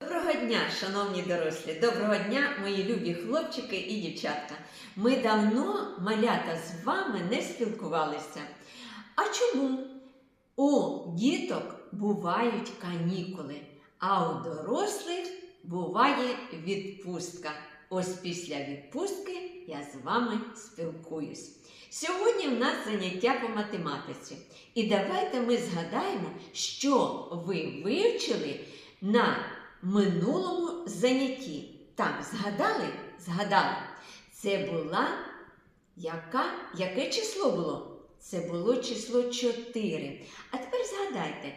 Доброго дня, шановні дорослі! Доброго дня, мої любі хлопчики і дівчатка. Ми давно, малята, з вами не спілкувалися. А чому? У діток бувають канікули, а у дорослих буває відпустка. Ось після відпустки я з вами спілкуюсь. Сьогодні в нас заняття по математиці. І давайте ми згадаємо, що ви вивчили на минулому занятті. Так, згадали? Згадали. Це була яка? Яке число було? Це було число 4. А тепер згадайте,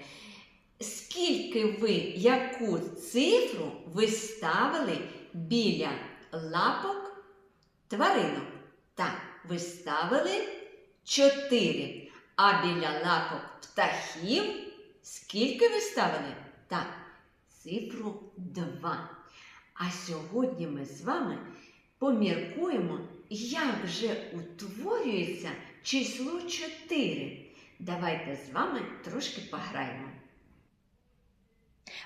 скільки ви яку цифру ви ставили біля лапок тваринок? Так, ви ставили 4. А біля лапок птахів скільки ви ставили? Так, цифру 2. А сьогодні ми з вами поміркуємо, як же утворюється число 4. Давайте з вами трошки пограємо.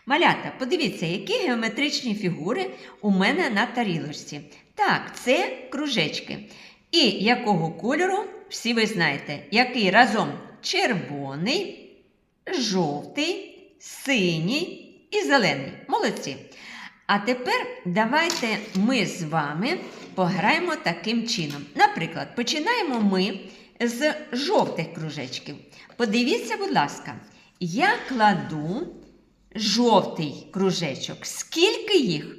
Малята, подивіться, які геометричні фігури у мене на тарілочці. Так, це кружечки. І якого кольору, всі ви знаєте, який разом червоний, жовтий, синій і зелений. Молодці. А тепер давайте ми з вами пограємо таким чином. Наприклад, починаємо ми з жовтих кружечків. Подивіться, будь ласка, я кладу жовтий кружечок. Скільки їх?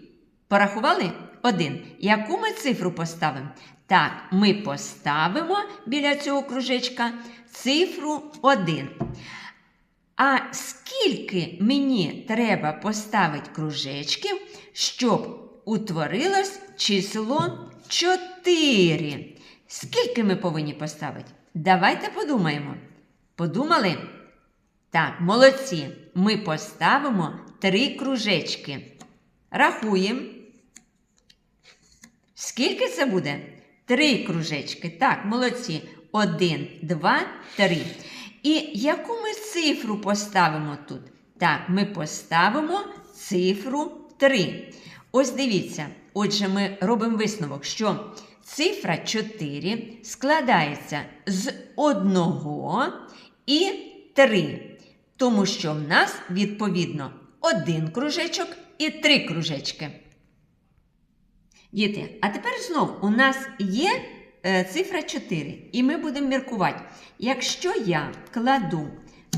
Порахували? Один. Яку ми цифру поставимо? Так, ми поставимо біля цього кружечка цифру 1. А скільки мені треба поставити кружечків, щоб утворилось число 4? Скільки ми повинні поставити? Давайте подумаємо. Подумали? Так, молодці. Ми поставимо три кружечки. Рахуємо. Скільки це буде? Три кружечки. Так, молодці. Один, два, три. І яку ми цифру поставимо тут? Так, ми поставимо цифру 3. Ось дивіться. Отже, ми робимо висновок, що цифра 4 складається з 1 і 3. Тому що в нас, відповідно, один кружечок і три кружечки. Діти, а тепер знов у нас є цифра 4. І ми будемо міркувати. Якщо я кладу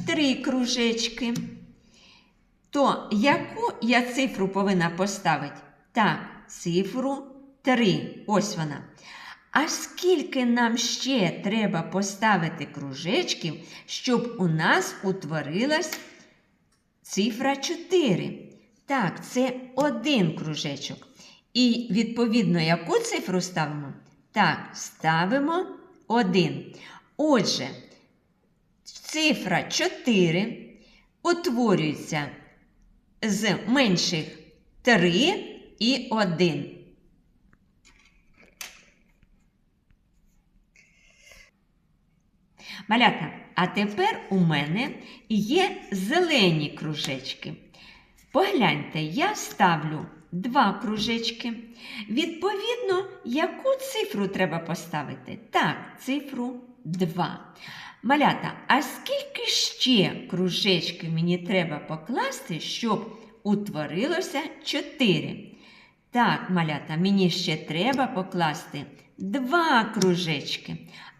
три кружечки, то яку я цифру повинна поставити? Так, цифру 3. Ось вона. А скільки нам ще треба поставити кружечків, щоб у нас утворилась цифра 4? Так, це один кружечок. І, відповідно, яку цифру ставимо? Так, ставимо 1. Отже, цифра 4 утворюється з менших 3 і 1. Малята, а тепер у мене є зелені кружечки. Погляньте, я ставлю два кружечки. Відповідно, яку цифру треба поставити? Так, цифру 2. Малята, а скільки ще кружечків мені треба покласти, щоб утворилося 4? Так, малята, мені ще треба покласти два кружечки.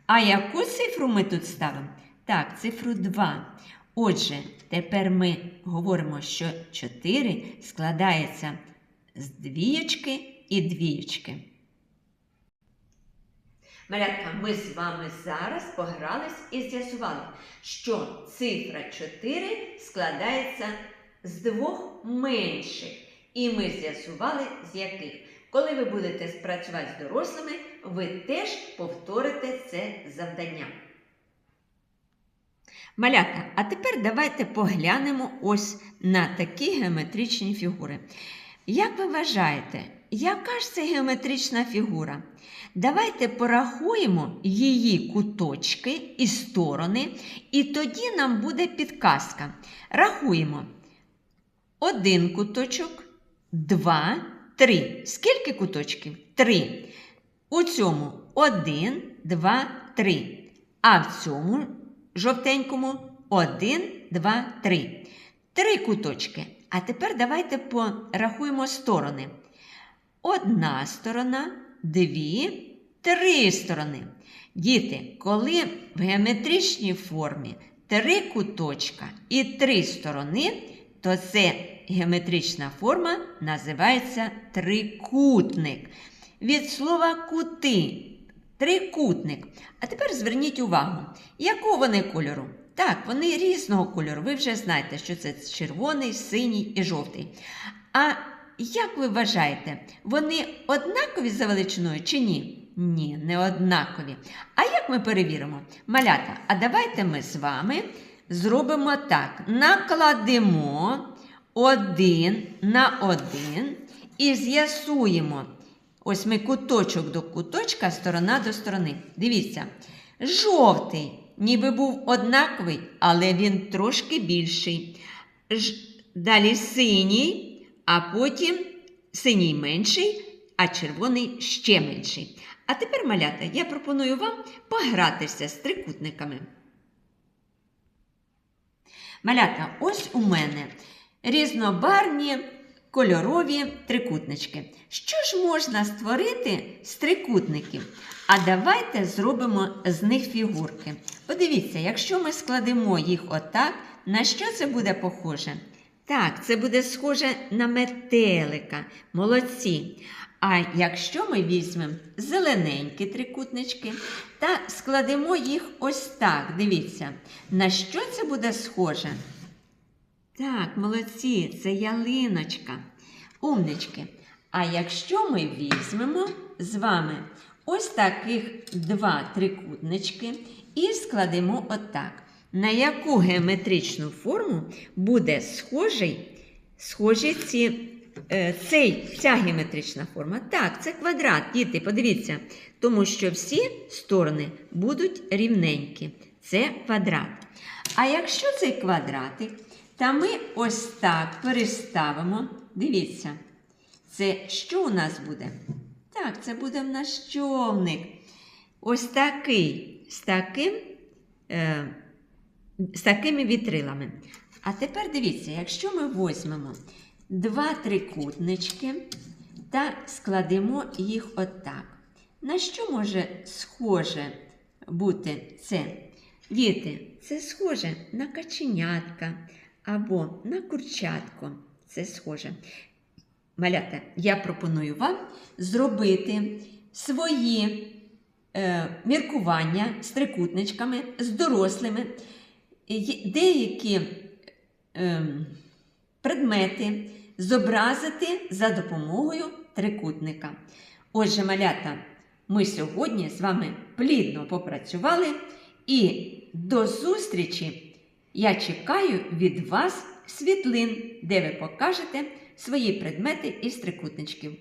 А яку цифру ми тут ставимо? Так, цифру 2. Отже, тепер ми говоримо, що 4 складається з двієчки і двієчки. Малятка, ми з вами зараз погрались і з'ясували, що цифра 4 складається з двох менших. І ми з'ясували, з яких. Коли ви будете працювати з дорослими, ви теж повторите це завдання. Малята, а тепер давайте поглянемо ось на такі геометричні фігури. Як ви вважаєте, яка ж це геометрична фігура? Давайте порахуємо її куточки і сторони, і тоді нам буде підказка. Рахуємо один куточок, два, три. Скільки куточків? Три. У цьому один, два, три. А в цьому жовтенькому один, два, три. Три куточки. А тепер давайте порахуємо сторони. Одна сторона, дві, три сторони. Діти, коли в геометричній формі три куточка і три сторони, то це геометрична форма називається трикутник. Від слова кути. Трикутник. А тепер зверніть увагу, якого вони кольору? Так, вони різного кольору. Ви вже знаєте, що це червоний, синій і жовтий. А як ви вважаєте, вони однакові за величиною чи ні? Ні, не однакові. А як ми перевіримо? Малята, а давайте ми з вами зробимо так: накладемо один на один і з'ясуємо. Ось ми куточок до куточка, сторона до сторони. Дивіться, жовтий, ніби був однаковий, але він трошки більший. Ж... Далі синій, а потім синій менший, а червоний ще менший. А тепер, малята, я пропоную вам погратися з трикутниками. Малята, ось у мене різнобарні кольорові трикутнички. Що ж можна створити з трикутників? А давайте зробимо з них фігурки. Подивіться, якщо ми складемо їх отак, на що це буде похоже? Так, це буде схоже на метелика. Молодці. А якщо ми візьмемо зелененькі трикутнички та складемо їх ось так, дивіться, на що це буде схоже? Так, молодці, це ялиночка. Умнички. А якщо ми візьмемо з вами ось таких два трикутнички і складемо отак, на яку геометричну форму буде схожий, схожі ці, е, цей, ця геометрична форма? Так, це квадрат, діти, подивіться, тому що всі сторони будуть рівненькі. Це квадрат. А якщо цей квадратик, та ми ось так переставимо. Дивіться, це що у нас буде? Так, це буде в нас човник. Ось такий, з таким, е, з такими вітрилами. А тепер дивіться, якщо ми візьмемо два трикутнички та складемо їх отак. На що може схоже бути це? Діти, це схоже на каченятка або на курчатко. Це схоже. Малята, я пропоную вам зробити свої е, міркування з трикутничками, з дорослими. Деякі е, предмети зобразити за допомогою трикутника. Отже, малята, ми сьогодні з вами плідно попрацювали і до зустрічі! Я чекаю від вас світлин, де ви покажете свої предмети із трикутничків.